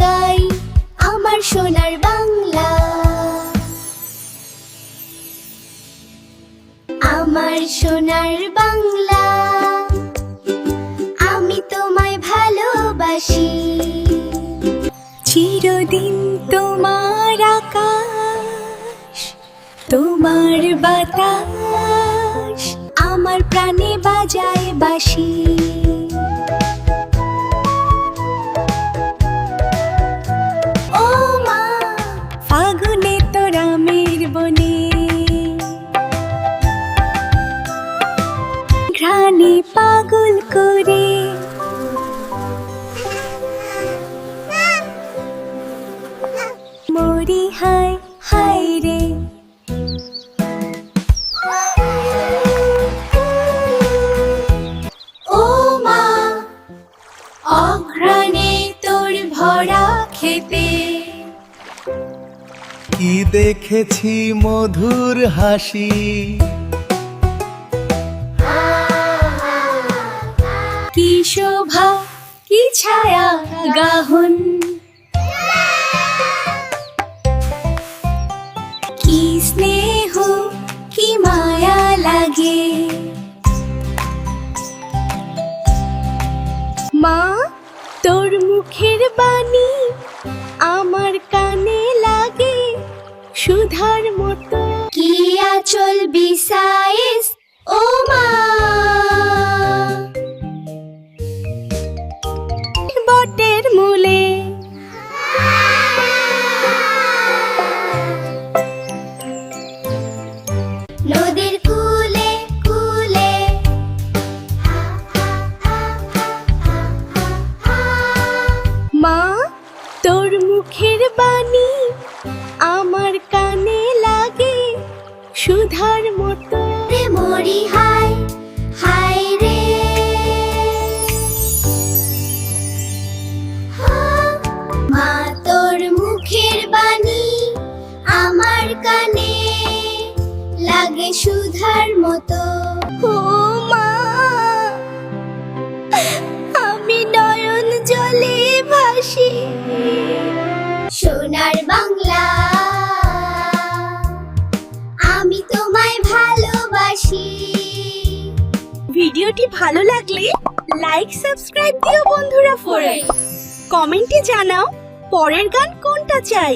গাই আমার সোনার বাংলা। আমার সোনার বাংলা, আমি তোমায় ভালোবাসি। চিরদিন তোমার আকাশ, তোমার বাতাস, আমার প্রাণে বাজায় বাসি ঘ্রাণে পাগল করে। মরি হায় হায় রে। ও মা অঘ্রাণে তোর ভরা খেতে কি দেখেছি মধুর হাসি? কি শোভা, কি ছায়া, গাহন? কি স্নেহ, কি মায়া লাগে? মা, তোর মুখের বাণী আমার কানে লাগে। সুধার মতো কি আচল বিসাইস ও মা! তোর মুখের বাণী আমার কানে লাগে সুধার মতো। মরি হায় হায় রে। মা তোর মুখের বাণী আমার কানে লাগে সুধার মতো। ও ভালোবাসি। ভিডিওটি ভালো লাগলে লাইক, সাবস্ক্রাইব দিও বন্ধুরা ফোরে কমেন্টে জানাও পরের গান কোনটা চাই।